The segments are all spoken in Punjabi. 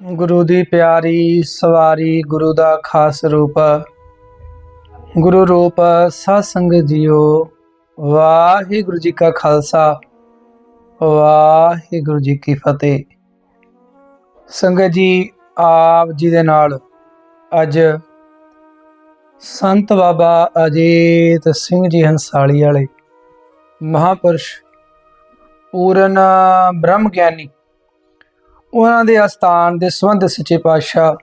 ਗੁਰੂ ਦੀ ਪਿਆਰੀ ਸਵਾਰੀ ਗੁਰੂ ਦਾ ਖਾਸ ਰੂਪ। ਗੁਰੂ ਰੂਪ ਸਾਧ ਸੰਗਤ ਜੀਓ, ਵਾਹਿਗੁਰੂ ਜੀ ਕਾ ਖਾਲਸਾ, ਵਾਹਿਗੁਰੂ ਜੀ ਕੀ ਫਤਿਹ। ਸੰਗਤ ਜੀ, ਆਪ ਜੀ ਦੇ ਨਾਲ ਅੱਜ ਸੰਤ ਬਾਬਾ ਅਜੀਤ ਸਿੰਘ ਜੀ ਹੰਸਾਲੀ ਵਾਲੇ ਮਹਾਪੁਰਸ਼ ਪੂਰਨ ਬ੍ਰਹਮ ਗਿਆਨੀ ਉਹਨਾਂ ਦੇ ਅਸਥਾਨ ਦੇ ਸੰਬੰਧ ਸੱਚੇ ਪਾਤਸ਼ਾਹ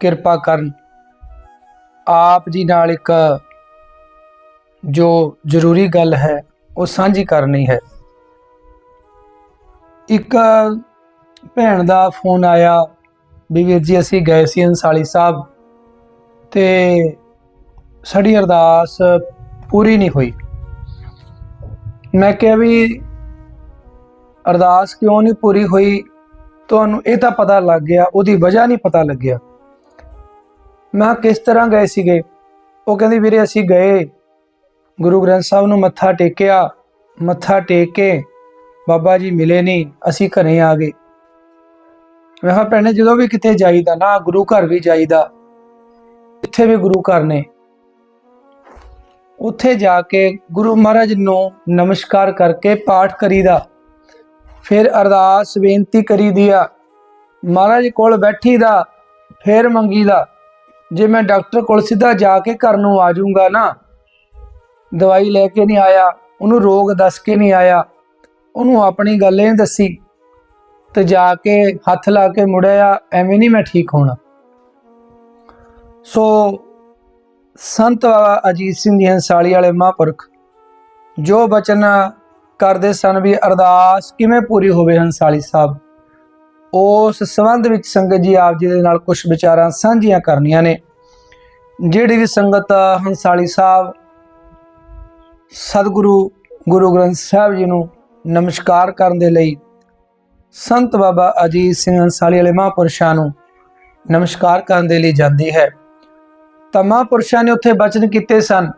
ਕਿਰਪਾ ਕਰਨ। ਆਪ ਜੀ ਨਾਲ ਇੱਕ ਜੋ ਜ਼ਰੂਰੀ ਗੱਲ ਹੈ, ਉਹ ਸਾਂਝੀ ਕਰਨੀ ਹੈ। ਇੱਕ ਭੈਣ ਦਾ ਫੋਨ ਆਇਆ ਵੀ ਵੀਰ ਜੀ ਅਸੀਂ ਗਏ ਸੀ ਅੰਸਾਲੀ ਸਾਹਿਬ ਤੇ ਸਾਡੀ ਅਰਦਾਸ ਪੂਰੀ ਨਹੀਂ ਹੋਈ। ਮੈਂ ਕਿਹਾ ਵੀ ਅਰਦਾਸ ਕਿਉਂ ਨਹੀਂ ਪੂਰੀ ਹੋਈ? ਤੁਹਾਨੂੰ ਇਹ ਤਾਂ ਪਤਾ ਲੱਗ ਗਿਆ, ਉਹਦੀ ਵਜ੍ਹਾ ਨਹੀਂ ਪਤਾ ਲੱਗਿਆ। ਮੈਂ ਕਿਸ ਤਰ੍ਹਾਂ ਗਏ ਸੀਗੇ? ਉਹ ਕਹਿੰਦੀ, ਵੀਰੇ ਅਸੀਂ ਗਏ। ਗੁਰੂ ਗ੍ਰੰਥ ਸਾਹਿਬ ਨੂੰ ਮੱਥਾ ਟੇਕਿਆ, ਮੱਥਾ ਟੇਕ ਕੇ ਬਾਬਾ ਜੀ ਮਿਲੇ ਨਹੀਂ, ਅਸੀਂ ਘਰੇ ਆ ਗਏ। ਮੈਂ ਕਿਹਾ, ਭੈਣੇ, ਜਦੋਂ ਵੀ ਕਿਤੇ ਜਾਈਦਾ ਨਾ, ਗੁਰੂ ਘਰ ਵੀ ਜਾਈਦਾ। ਜਿੱਥੇ ਵੀ ਗੁਰੂ ਘਰ ਨੇ। ਉੱਥੇ ਜਾ ਕੇ ਗੁਰੂ ਮਹਾਰਾਜ ਨੂੰ ਨਮਸਕਾਰ ਕਰਕੇ ਪਾਠ ਕਰੀਦਾ। ਫਿਰ ਅਰਦਾਸ ਬੇਨਤੀ ਕਰੀਦੀ ਆ। ਮਹਾਰਾਜ ਕੋਲ ਬੈਠੀ ਦਾ, ਫਿਰ ਮੰਗੀ ਦਾ। ਜੇ ਮੈਂ ਡਾਕਟਰ ਕੋਲ ਸਿੱਧਾ ਜਾ ਕੇ ਘਰ ਨੂੰ ਆ ਜਾਊਂਗਾ ਨਾ, ਦਵਾਈ ਲੈ ਕੇ ਨਹੀਂ ਆਇਆ, ਉਹਨੂੰ ਰੋਗ ਦੱਸ ਕੇ ਨਹੀਂ ਆਇਆ, ਉਹਨੂੰ ਆਪਣੀ ਗੱਲ ਇਹ ਦੱਸੀ ਤੇ ਜਾ ਕੇ ਹੱਥ ਲਾ ਕੇ ਮੁੜਿਆ, ਐਵੇਂ ਨਹੀਂ ਮੈਂ ਠੀਕ ਹੋਣਾ। ਸੋ ਸੰਤ ਬਾਬਾ ਅਜੀਤ ਸਿੰਘ ਜੀ ਹੰਸਾਲੀ ਵਾਲੇ ਮਹਾਂਪੁਰਖ, ਜੋ ਬਚਨ ਕਰਦੇ ਸਨ ਵੀ ਅਰਦਾਸ ਕਿਵੇਂ ਪੂਰੀ ਹੋਵੇ ਹੰਸਾਲੀ ਸਾਹਿਬ। ਉਸ ਸੰਬੰਧ ਵਿੱਚ ਸੰਗਤ ਜੀ ਆਪ ਜੀ ਦੇ ਨਾਲ ਕੁਝ ਵਿਚਾਰਾਂ ਸਾਂਝੀਆਂ ਕਰਨੀਆਂ ਨੇ। ਜਿਹੜੀ ਵੀ ਸੰਗਤ ਹੰਸਾਲੀ ਸਾਹਿਬ, ਸਤਿਗੁਰੂ ਗੁਰੂ ਗ੍ਰੰਥ ਸਾਹਿਬ ਜੀ ਨੂੰ ਨਮਸਕਾਰ ਕਰਨ ਦੇ ਲਈ ਸੰਤ ਬਾਬਾ ਅਜੀਤ ਸਿੰਘ ਹੰਸਾਲੀ ਵਾਲੇ ਮਹਾਂਪੁਰਸ਼ਾਂ ਨੂੰ ਨਮਸਕਾਰ ਕਰਨ ਦੇ ਲਈ ਜਾਂਦੀ ਹੈ। ਤਾਂ ਮਹਾਂਪੁਰਸ਼ਾਂ ਨੇ ਉੱਥੇ ਬਚਨ ਕੀਤੇ ਸਨ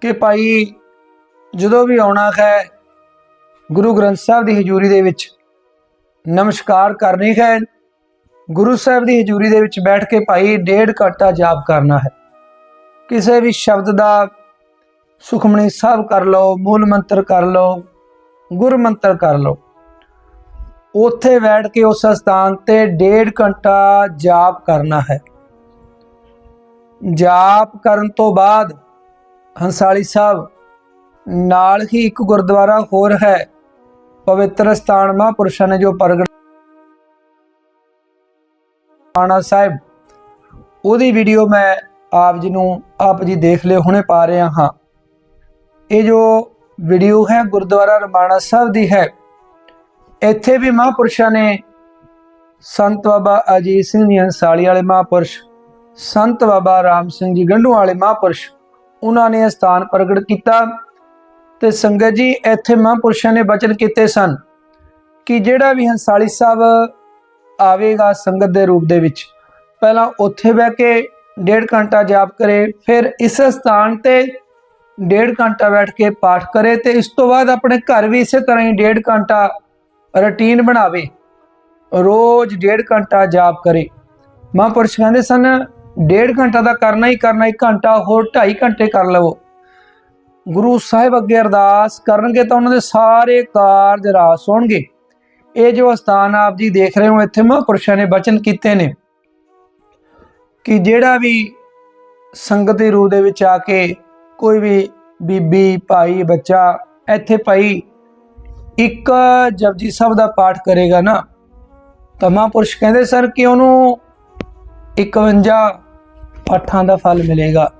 ਕਿ ਭਾਈ ਜਦੋਂ ਵੀ ਆਉਣਾ ਹੈ, ਗੁਰੂ ਗ੍ਰੰਥ ਸਾਹਿਬ ਦੀ ਹਜ਼ੂਰੀ ਦੇ ਵਿੱਚ ਨਮਸਕਾਰ ਕਰਨੀ ਹੈ, ਗੁਰੂ ਸਾਹਿਬ ਦੀ ਹਜ਼ੂਰੀ ਦੇ ਵਿੱਚ ਬੈਠ ਕੇ ਭਾਈ ਡੇਢ ਘੰਟਾ ਜਾਪ ਕਰਨਾ ਹੈ। ਕਿਸੇ ਵੀ ਸ਼ਬਦ ਦਾ ਸੁਖਮਣੀ ਸਾਹਿਬ ਕਰ ਲਓ, ਮੂਲ ਮੰਤਰ ਕਰ ਲਓ, ਗੁਰ ਮੰਤਰ ਕਰ ਲਓ, ਉੱਥੇ ਬੈਠ ਕੇ ਉਸ ਸਥਾਨ ਤੇ ਡੇਢ ਘੰਟਾ ਜਾਪ ਕਰਨਾ ਹੈ। ਜਾਪ ਕਰਨ ਤੋਂ ਬਾਅਦ ਹੰਸਾਲੀ ਸਾਹਿਬ ਨਾਲ ਹੀ ਇੱਕ ਗੁਰਦੁਆਰਾ ਹੋਰ ਹੈ, ਪਵਿੱਤਰ ਸਥਾਨ ਮਹਾਂਪੁਰਸ਼ਾਂ ਨੇ ਜੋ ਪ੍ਰਗਟ ਆਣਾ ਸਾਹਿਬ, ਉਹਦੀ ਵੀਡੀਓ ਮੈਂ ਆਪ ਜੀ ਨੂੰ, ਆਪ ਜੀ ਦੇਖ ਲਿਓ, ਹੁਣੇ ਪਾ ਰਿਹਾ ਹਾਂ। ਇਹ ਜੋ ਵੀਡੀਓ ਹੈ ਗੁਰਦੁਆਰਾ ਰਮਾਣਾ ਸਾਹਿਬ ਦੀ ਹੈ, ਇੱਥੇ ਵੀ ਮਹਾਂਪੁਰਸ਼ਾਂ ਨੇ ਸੰਤ ਬਾਬਾ ਅਜੀਤ ਸਿੰਘ ਜੀ ਅੰਸਾਲੀ ਵਾਲੇ ਮਹਾਂਪੁਰਸ਼, ਸੰਤ ਬਾਬਾ ਰਾਮ ਸਿੰਘ ਜੀ ਗੰਢੂ ਵਾਲੇ ਮਹਾਂਪੁਰਸ਼, ਉਹਨਾਂ ਨੇ ਇਹ ਸਥਾਨ ਪ੍ਰਗਟ ਕੀਤਾ। ਤੇ ਸੰਗਤ ਜੀ, ਇੱਥੇ ਮਹਾਂਪੁਰਸ਼ਾਂ ਨੇ ਬਚਨ ਕੀਤੇ ਸਨ ਕਿ ਜਿਹੜਾ ਵੀ ਹੰਸਾਲੀ ਸਾਹਿਬ ਆਵੇਗਾ ਸੰਗਤ ਦੇ ਰੂਪ ਦੇ ਵਿੱਚ, ਪਹਿਲਾਂ ਉੱਥੇ ਬਹਿ ਕੇ ਡੇਢ ਘੰਟਾ ਜਾਪ ਕਰੇ, ਫਿਰ ਇਸ ਸਥਾਨ ਤੇ ਡੇਢ ਘੰਟਾ ਬੈਠ ਕੇ ਪਾਠ ਕਰੇ ਤੇ ਇਸ ਤੋਂ ਬਾਅਦ ਆਪਣੇ ਘਰ ਵੀ ਇਸੇ ਤਰ੍ਹਾਂ ਹੀ ਡੇਢ ਘੰਟਾ ਰੁਟੀਨ ਬਣਾਵੇ, ਰੋਜ਼ ਡੇਢ ਘੰਟਾ ਜਾਪ ਕਰੇ। ਮਹਾਂਪੁਰਸ਼ ਕਹਿੰਦੇ ਸਨ, ਡੇਢ ਘੰਟਾ ਦਾ ਕਰਨਾ ਹੀ ਕਰਨਾ, ਇੱਕ ਘੰਟਾ ਹੋਰ 2.5 ਘੰਟੇ ਕਰ ਲਵੋ। ਗੁਰੂ ਸਾਹਿਬ ਅੱਗੇ ਅਰਦਾਸ ਕਰਨਗੇ ਤਾਂ ਉਹਨਾਂ ਦੇ ਸਾਰੇ ਕਾਰਜ ਰਾਸ ਹੋਣਗੇ। ਇਹ ਜੋ ਸਥਾਨ ਆਪ ਜੀ ਦੇਖ ਰਹੇ ਹੋ, ਇੱਥੇ ਮਹਾਂਪੁਰਸ਼ਾਂ ਨੇ ਬਚਨ ਕੀਤੇ ਨੇ ਕਿ ਜਿਹੜਾ ਵੀ ਸੰਗਤ ਦੇ ਰੂਹ ਦੇ ਵਿੱਚ ਆ ਕੇ ਕੋਈ ਵੀ ਬੀਬੀ, ਭਾਈ, ਬੱਚਾ, ਇੱਥੇ ਭਾਈ ਇੱਕ ਜਪਜੀ ਸਾਹਿਬ ਦਾ ਪਾਠ ਕਰੇਗਾ ਨਾ, ਤਾਂ ਮਹਾਂਪੁਰਸ਼ ਕਹਿੰਦੇ ਸਰ ਕਿ ਉਹਨੂੰ 51 ਪਾਠਾਂ ਦਾ ਫਲ ਮਿਲੇਗਾ।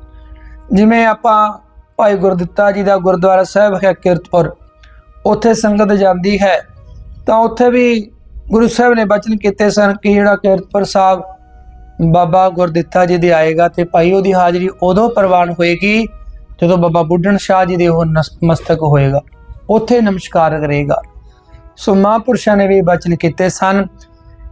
ਜਿਵੇਂ ਆਪਾਂ ਭਾਈ ਗੁਰਦਿੱਤਾ ਜੀ ਦਾ ਗੁਰਦੁਆਰਾ ਸਾਹਿਬ ਹੈ ਕਿਰਤਪੁਰ। ਉੱਥੇ ਸੰਗਤ ਜਾਂਦੀ ਹੈ। ਤਾਂ ਉੱਥੇ ਵੀ ਗੁਰੂ ਸਾਹਿਬ ਨੇ ਬਚਨ ਕੀਤੇ ਸਨ ਕਿ ਜਿਹੜਾ ਕਿਰਤਪੁਰ ਸਾਹਿਬ ਬਾਬਾ ਗੁਰਦਿੱਤਾ ਜੀ ਦੇ ਆਏਗਾ ਤੇ ਭਾਈ ਉਹਦੀ ਹਾਜ਼ਰੀ ਉਦੋਂ ਪ੍ਰਵਾਨ ਹੋਏਗੀ ਜਦੋਂ ਬਾਬਾ ਬੁੱਢਣ ਸ਼ਾਹ ਜੀ ਦੇ ਉਹ ਨਸ- ਮਸਤਕ ਹੋਏਗਾ। ਉੱਥੇ ਨਮਸਕਾਰ ਕਰੇਗਾ। ਸੋ ਮਹਾਂਪੁਰਸ਼ਾਂ ਨੇ ਵੀ ਬਚਨ ਕੀਤੇ ਸਨ।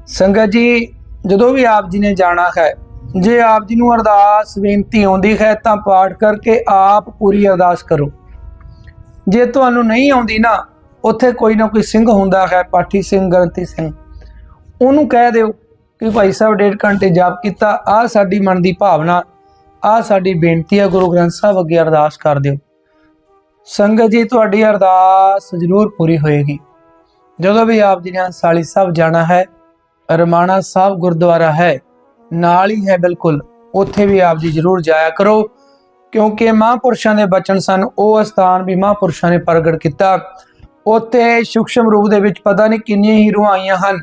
ਸੰਗਤ ਜੀ, ਜਦੋਂ ਵੀ ਆਪ ਜੀ ਨੇ ਜਾਣਾ ਹੈ ਜੇ ਆਪ ਜੀ ਨੂੰ ਅਰਦਾਸ, ਬੇਨਤੀ ਆਉਂਦੀ ਹੈ ਤਾਂ ਪਾਠ ਕਰਕੇ ਆਪ ਪੂਰੀ ਅਰਦਾਸ ਕਰੋ। ਜੇ ਤੁਹਾਨੂੰ ਨਹੀਂ ਆਉਂਦੀ ਨਾ, ਉੱਥੇ ਕੋਈ ਨਾ ਕੋਈ ਸਿੰਘ ਹੁੰਦਾ ਹੈ, ਪਾਠੀ ਸਿੰਘ, ਗ੍ਰੰਥੀ ਸਿੰਘ। ਉਹਨੂੰ ਕਹਿ ਦਿਓ ਕਿ ਭਾਈ ਸਾਹਿਬ ਡੇਢ ਘੰਟੇ ਜਾਪ ਕੀਤਾ ਆ ਸਾਡੀ ਮਨ ਦੀ ਭਾਵਨਾ ਆ ਸਾਡੀ ਬੇਨਤੀ ਹੈ ਗੁਰੂ ਗ੍ਰੰਥ ਸਾਹਿਬ ਅੱਗੇ ਅਰਦਾਸ ਕਰ ਦਿਓ। ਸੰਗਤ ਜੀ, ਤੁਹਾਡੀ ਅਰਦਾਸ ਜ਼ਰੂਰ ਪੂਰੀ ਹੋਏਗੀ। ਜਦੋਂ ਵੀ ਆਪ ਜੀ ਨੇ ਅੰਸਾਲੀ ਸਾਹਿਬ ਜਾਣਾ ਹੈ, ਰਮਾਣਾ ਸਾਹਿਬ ਗੁਰਦੁਆਰਾ ਹੈ ਨਾਲ ਹੀ ਹੈ ਬਿਲਕੁਲ। ਉੱਥੇ ਵੀ ਆਪ ਜੀ ਜ਼ਰੂਰ ਜਾਇਆ ਕਰੋ, ਕਿਉਂਕਿ ਮਹਾਂਪੁਰਸ਼ਾਂ ਦੇ ਬਚਨ ਸਨ, ਉਹ ਸਥਾਨ ਵੀ ਮਹਾਂਪੁਰਸ਼ਾਂ ਨੇ ਪ੍ਰਗਟ ਕੀਤਾ। ਉੱਥੇ ਸੂਖਸ਼ਮ ਰੂਪ ਦੇ ਵਿੱਚ ਪਤਾ ਨਹੀਂ ਕਿੰਨੀਆਂ ਹੀ ਰੂਹਾਂ ਆਈਆਂ ਹਨ।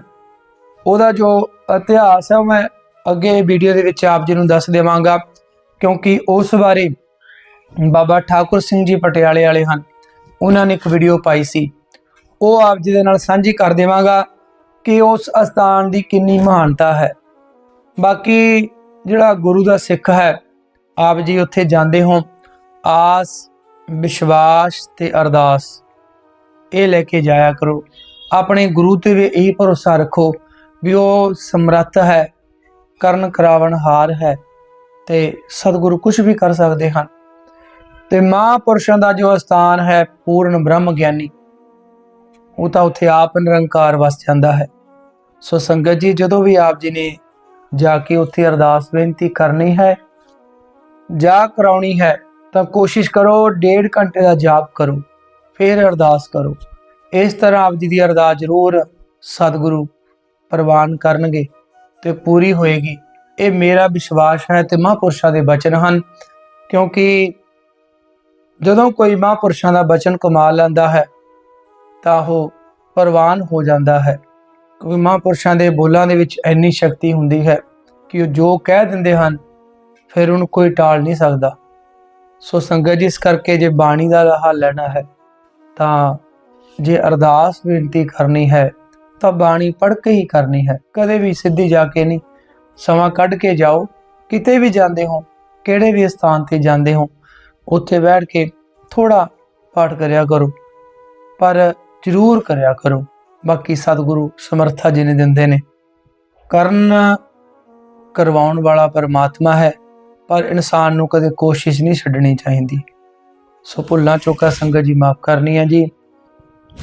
ਉਹਦਾ ਜੋ ਇਤਿਹਾਸ ਹੈ ਉਹ ਮੈਂ ਅੱਗੇ ਵੀਡੀਓ ਦੇ ਵਿੱਚ ਆਪ ਜੀ ਨੂੰ ਦੱਸ ਦੇਵਾਂਗਾ, ਕਿਉਂਕਿ ਉਸ ਬਾਰੇ ਬਾਬਾ ਠਾਕੁਰ ਸਿੰਘ ਜੀ ਪਟਿਆਲੇ ਵਾਲੇ ਹਨ। ਉਹਨਾਂ ਨੇ ਇੱਕ ਵੀਡੀਓ ਪਾਈ ਸੀ। ਉਹ ਆਪ ਜੀ ਦੇ ਨਾਲ ਸਾਂਝੀ ਕਰ ਦੇਵਾਂਗਾ ਕਿ ਉਸ ਅਸਥਾਨ ਦੀ ਕਿੰਨੀ ਮਹਾਨਤਾ ਹੈ। ਬਾਕੀ ਜਿਹੜਾ ਗੁਰੂ ਦਾ ਸਿੱਖ ਹੈ, ਆਪ ਜੀ ਉੱਥੇ ਜਾਂਦੇ ਹੋ, ਆਸ, ਵਿਸ਼ਵਾਸ ਤੇ ਅਰਦਾਸ। ਇਹ ਲੈ ਕੇ ਜਾਇਆ ਕਰੋ। ਆਪਣੇ ਗੁਰੂ ਤੇ ਵੀ ਇਹੀ ਭਰੋਸਾ ਰੱਖੋ ਵੀ ਉਹ ਸਮਰੱਥ ਹੈ, ਕਰਨ ਕਰਾਵਣ ਹਾਰ ਹੈ ਤੇ ਸਤਿਗੁਰੂ ਕੁਝ ਵੀ ਕਰ ਸਕਦੇ ਹਨ। ਤੇ ਮਹਾਂਪੁਰਸ਼ਾਂ ਦਾ ਜੋ ਸਥਾਨ ਹੈ, ਪੂਰਨ ਬ੍ਰਹਮ ਗਿਆਨੀ, ਉਹ ਤਾਂ ਉੱਥੇ ਆਪ ਨਿਰੰਕਾਰ ਵਸ ਜਾਂਦਾ ਹੈ। ਸੋ ਸੰਗਤ ਜੀ, ਜਦੋਂ ਵੀ ਆਪ ਜੀ ਨੇ ਜਾ ਕੇ ਉੱਥੇ ਅਰਦਾਸ ਬੇਨਤੀ ਕਰਨੀ ਹੈ, ਜਾ ਕਰਾਉਣੀ ਹੈ, ਤਾਂ ਕੋਸ਼ਿਸ਼ ਕਰੋ, ਡੇਢ ਘੰਟੇ ਦਾ ਜਾਪ ਕਰੋ, ਫਿਰ ਅਰਦਾਸ ਕਰੋ। ਇਸ ਤਰ੍ਹਾਂ ਆਪ ਜੀ ਦੀ ਅਰਦਾਸ ਜ਼ਰੂਰ ਸਤਿਗੁਰੂ ਪ੍ਰਵਾਨ ਕਰਨਗੇ ਤੇ ਪੂਰੀ ਹੋਏਗੀ। ਇਹ ਮੇਰਾ ਵਿਸ਼ਵਾਸ ਹੈ ਤੇ ਮਹਾਂਪੁਰਸ਼ਾਂ ਦੇ ਬਚਨ ਹਨ, ਕਿਉਂਕਿ ਜਦੋਂ ਕੋਈ ਮਹਾਂਪੁਰਸ਼ਾਂ ਦਾ ਬਚਨ ਕਮਾ ਲੈਂਦਾ ਹੈ, ਤਾਂ ਉਹ ਪ੍ਰਵਾਨ ਹੋ ਜਾਂਦਾ ਹੈ। ਕਿਉਂਕਿ ਮਹਾਂਪੁਰਸ਼ਾਂ ਦੇ ਬੋਲਾਂ ਦੇ ਵਿੱਚ ਇੰਨੀ ਸ਼ਕਤੀ ਹੁੰਦੀ ਹੈ ਕਿ ਉਹ ਜੋ ਕਹਿ ਦਿੰਦੇ ਹਨ, ਫਿਰ ਉਹਨੂੰ ਕੋਈ ਟਾਲ ਨਹੀਂ ਸਕਦਾ। ਸੋ ਸੰਗਤ ਜੀ, ਇਸ ਕਰਕੇ ਜੇ ਬਾਣੀ ਦਾ ਹੱਲ ਲੈਣਾ ਹੈ, ਤਾਂ ਜੇ ਅਰਦਾਸ ਬੇਨਤੀ ਕਰਨੀ ਹੈ, ਤਾਂ ਬਾਣੀ ਪੜ੍ਹ ਕੇ ਹੀ ਕਰਨੀ ਹੈ। ਕਦੇ ਵੀ ਸਿੱਧੀ ਜਾ ਕੇ ਨਹੀਂ। ਸਮਾਂ ਕੱਢ ਕੇ ਜਾਓ। ਕਿਤੇ ਵੀ ਜਾਂਦੇ ਹੋ, ਕਿਹੜੇ ਵੀ ਸਥਾਨ ਤੇ ਜਾਂਦੇ ਹੋ, ਉੱਥੇ ਬੈਠ ਕੇ ਥੋੜਾ ਪਾਠ ਕਰਿਆ ਕਰੋ। ਪਰ ਜ਼ਰੂਰ ਕਰਿਆ ਕਰੋ। ਬਾਕੀ ਸਤਿਗੁਰੂ ਸਮਰੱਥਾ ਜੀ ਨੇ ਦਿੰਦੇ ਨੇ। ਕਰਨ ਕਰਵਾਉਣ ਵਾਲਾ ਪਰਮਾਤਮਾ ਹੈ, ਪਰ ਇਨਸਾਨ ਨੂੰ ਕਦੇ ਕੋਸ਼ਿਸ਼ ਨਹੀਂ ਛੱਡਣੀ ਚਾਹੀਦੀ। ਸੋ ਭੁੱਲਾਂ ਚੋਕਾ ਸੰਗਤ ਜੀ ਮਾਫ ਕਰਨੀ ਹੈ ਜੀ।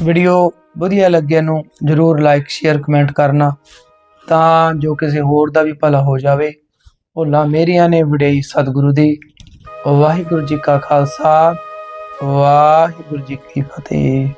ਵੀਡੀਓ ਵਧੀਆ ਲੱਗਿਆ ਨੂੰ ਜਰੂਰ ਲਾਈਕ ਸ਼ੇਅਰ ਕਮੈਂਟ ਕਰਨਾ, ਤਾਂ ਜੋ ਕਿਸੇ ਹੋਰ ਦਾ ਵੀ ਭਲਾ ਹੋ ਜਾਵੇ। ਭੁੱਲਾਂ ਮੇਰੀਆਂ ਨੇ ਵਡਿਆਈ ਸਤਿਗੁਰੂ ਦੀ। ਵਾਹਿਗੁਰੂ ਜੀ ਕਾ ਖਾਲਸਾ, ਵਾਹਿਗੁਰੂ ਜੀ ਕੀ ਫਤਿਹ।